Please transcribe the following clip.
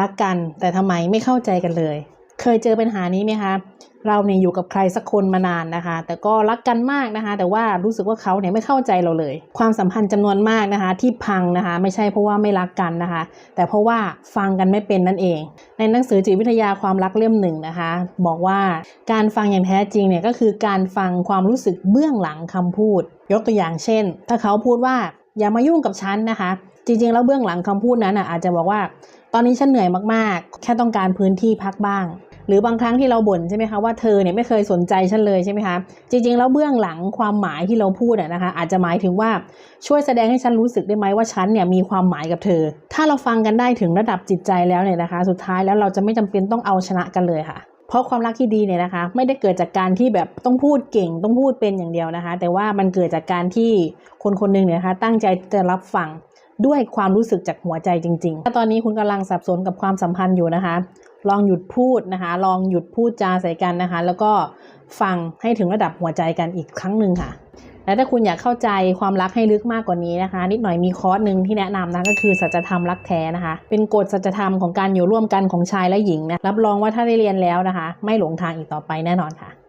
รักกันแต่ทำไมไม่เข้าใจกันเลย เคยเจอปัญหานี้ไหมคะ เราเนี่ยอยู่กับใครสักคนมานานนะคะ แต่ก็รักกันมากนะคะ แต่ว่ารู้สึกว่าเขาเนี่ยไม่เข้าใจเราเลย ความสัมพันธ์จำนวนมากนะคะ ที่พังนะคะ ไม่ใช่เพราะว่าไม่รักกันนะคะ แต่เพราะว่าฟังกันไม่เป็นนั่นเอง ในหนังสือจิตวิทยาความรักเล่มหนึ่งนะคะ บอกว่าการฟังอย่างแท้จริงเนี่ยก็คือการฟังความรู้สึกเบื้องหลังคำพูด ยกตัวอย่างเช่น ถ้าเขาพูดว่า อย่ามายุ่งกับฉันนะคะ จริงๆ แล้วเบื้องหลังคำพูดนั้นอะอาจจะบอกว่า ตอนนี้ฉันเหนื่อยมากๆ แค่ต้องการพื้นที่พักบ้าง หรือบางครั้งที่เราบ่นใช่ไหมคะว่าเธอเนี่ยไม่เคยสนใจฉันเลยใช่ไหมคะจริงๆ แล้วเบื้องหลังความหมายที่เราพูดนะคะ อาจจะหมายถึงว่าช่วยแสดงให้ฉันรู้สึกได้ไหมว่าฉันเนี่ยมีความหมายกับเธอ ถ้าเราฟังกันได้ถึงระดับจิตใจแล้วเนี่ยนะคะ สุดท้ายแล้วเราจะไม่จำเป็นต้องเอาชนะกันเลยค่ะ เพราะความรักที่ดีเนี่ยนะคะ ไม่ได้เกิดจากการที่แบบต้องพูดเก่งต้องพูดเป็นอย่างเดียวนะคะ แต่ว่ามันเกิดจากการที่คนคนหนึ่งเนี่ยนะคะ ตั้งใจจะรับฟังด้วยความรู้สึกจากหัวใจจริงๆ ถ้าตอนนี้คุณกำลังสับสนกับความสัมพันธ์อยู่นะคะ ลองหยุดพูดนะคะ ลองหยุดพูดจาใส่กันนะคะ แล้วก็ฟังให้ถึงระดับหัวใจกันอีกครั้งหนึ่งค่ะ และถ้าคุณอยากเข้าใจความรักให้ลึกมากกว่านี้นะคะ นิดหน่อยมีคอร์สหนึ่งที่แนะนำนะก็คือสัจธรรมรักแท้นะคะ เป็นกฎสัจธรรมของการอยู่ร่วมกันของชายและหญิงนะรับรองว่าถ้าได้เรียนแล้วนะคะ ไม่หลงทางอีกต่อไปแน่นอนค่ะ